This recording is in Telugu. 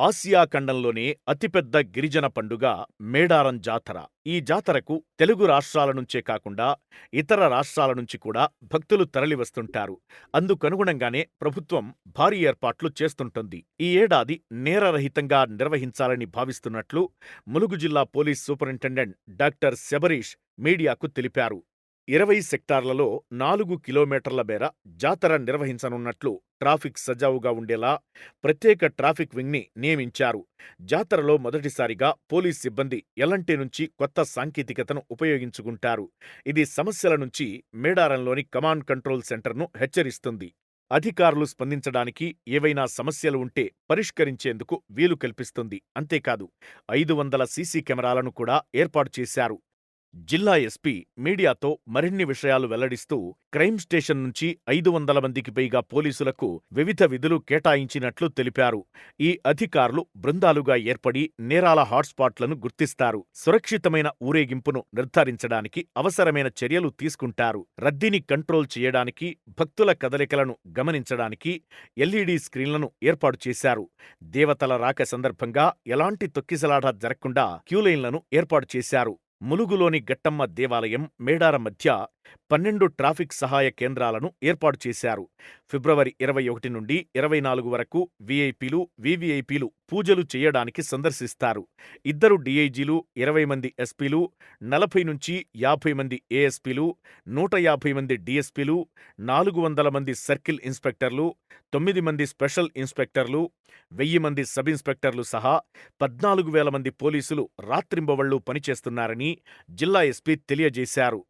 ఆసియా ఖండంలోనే అతిపెద్ద గిరిజన పండుగ మేడారం జాతర. ఈ జాతరకు తెలుగు రాష్ట్రాల నుంచే కాకుండా ఇతర రాష్ట్రాల నుంచి కూడా భక్తులు తరలివస్తుంటారు. అందుకనుగుణంగానే ప్రభుత్వం భారీ ఏర్పాట్లు చేస్తుంటుంది. ఈ ఏడాది నేరరహితంగా నిర్వహించాలని భావిస్తున్నట్లు ములుగు జిల్లా పోలీస్ సూపరింటెండెంట్ డాక్టర్ శబరీష్ మీడియాకు తెలిపారు. ఇరవై సెక్టార్లలో నాలుగు కిలోమీటర్ల మేర జాతర నిర్వహించనున్నట్లు ట్రాఫిక్ సజావుగా ఉండేలా ప్రత్యేక ట్రాఫిక్ వింగ్ని నియమించారు. జాతరలో మొదటిసారిగా పోలీస్ సిబ్బంది ఎలంటి నుంచి కొత్త సాంకేతికతను ఉపయోగించుకుంటారు. ఇది సమస్యల నుంచి మేడారంలోని కమాండ్ కంట్రోల్ సెంటర్ను హెచ్చరిస్తుంది. అధికారులు స్పందించడానికి ఏవైనా సమస్యలు ఉంటే పరిష్కరించేందుకు వీలు కల్పిస్తుంది. అంతేకాదు ఐదు వందల సీసీ కెమెరాలను కూడా ఏర్పాటు చేశారు. జిల్లా ఎస్పీ మీడియాతో మరిన్ని విషయాలు వెల్లడిస్తూ క్రైమ్ స్టేషన్ నుంచి ఐదు వందల మందికి పైగా పోలీసులకు వివిధ విధులు కేటాయించినట్లు తెలిపారు. ఈ అధికారులు బృందాలుగా ఏర్పడి నేరాల హాట్స్పాట్లను గుర్తిస్తారు. సురక్షితమైన ఊరేగింపును నిర్ధారించడానికి అవసరమైన చర్యలు తీసుకుంటారు. రద్దీని కంట్రోల్ చేయడానికి, భక్తుల కదలికలను గమనించడానికి ఎల్ఈడీ స్క్రీన్లను ఏర్పాటు చేశారు. దేవతల రాక సందర్భంగా ఎలాంటి తొక్కిసలాట జరగకుండా క్యూలైన్లను ఏర్పాటు చేశారు. ములుగులోని గట్టమ్మ దేవాలయం, మేడార మధ్య పన్నెండు ట్రాఫిక్ సహాయ కేంద్రాలను ఏర్పాటు చేశారు. ఫిబ్రవరి ఇరవై ఒకటి నుండి ఇరవై నాలుగు వరకు వీఐపీలు, వీవీఐపీలు పూజలు చేయడానికి సందర్శిస్తారు. ఇద్దరు డీఐజీలు, ఇరవై మంది ఎస్పీలు, నలభై నుంచి యాభై మంది ఏఎస్పీలు, నూట యాభై మంది డీఎస్పీలు, నాలుగు వందల మంది సర్కిల్ ఇన్స్పెక్టర్లు, తొమ్మిది మంది స్పెషల్ ఇన్స్పెక్టర్లు, వెయ్యి మంది సబ్ ఇన్స్పెక్టర్లు సహా పద్నాలుగు వేల మంది పోలీసులు రాత్రింబవళ్ళు పనిచేస్తున్నారని జిల్లా ఎస్పీ తెలియజేశారు.